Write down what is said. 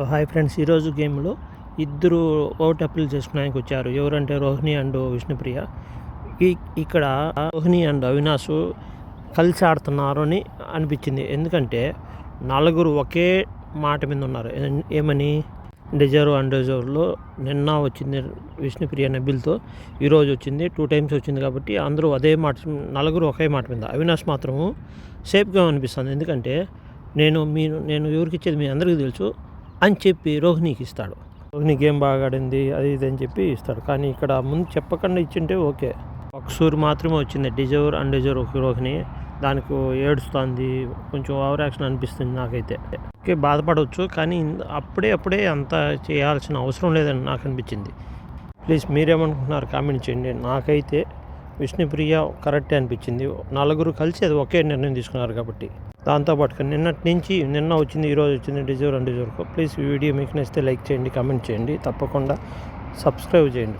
Hi friends ఈరోజు గేమ్లో ఇద్దరు ఓట్ అప్పీల్ చేసుకోవడానికి వచ్చారు. ఎవరంటే రోహిణి అండ్ విష్ణుప్రియ. ఈ ఇక్కడ రోహిణి అండ్ అవినాష్ కలిసి ఆడుతున్నారు అని అనిపించింది. ఎందుకంటే నలుగురు ఒకే మాట మీద ఉన్నారు. ఏమని? డిజర్వ్ అండ్ డిజర్వ్లో నిన్న వచ్చింది విష్ణుప్రియ నబిల్తో ఈరోజు వచ్చింది టూ టైమ్స్ వచ్చింది కాబట్టి అందరూ అదే మాట నలుగురు ఒకే మాట మీద. అవినాష్ మాత్రము సేఫ్గా అనిపిస్తుంది. ఎందుకంటే నేను మీరు నేను ఎవరికి ఇచ్చేది మీ అందరికీ తెలుసు. అని చెప్పి రోహిణికి ఇస్తాడు. రోహిణి గేమ్ బాగా ఆడింది అది ఇది అని చెప్పి ఇస్తాడు. కానీ ఇక్కడ ముందు చెప్పకుండా ఇచ్చింటే ఓకే. ఒకసూరు మాత్రమే వచ్చింది. డిజర్వ్ అండ్ డిజర్వ్ ఒక రోహిణి. దానికి ఏడుస్తుంది. కొంచెం ఓవర్ యాక్షన్ అనిపిస్తుంది నాకైతే. ఓకే బాధపడవచ్చు కానీ అప్పుడే అప్పుడే అంత చేయాల్సిన అవసరం లేదని నాకు అనిపించింది. ప్లీజ్ మీరేమనుకుంటున్నారు? కామెంట్ చేయండి. నాకైతే విష్ణుప్రియ కరెక్టే అనిపించింది. నలుగురు కలిసి అది ఒకే నిర్ణయం తీసుకున్నారు కాబట్టి. దాంతోపాటు నిన్నటి నుంచి నిన్న వచ్చింది ఈరోజు వచ్చింది deserve and deserve. Please video మీకు నచ్చితే లైక్ చేయండి కామెంట్ చేయండి. తప్పకుండా సబ్స్క్రైబ్ చేయండి.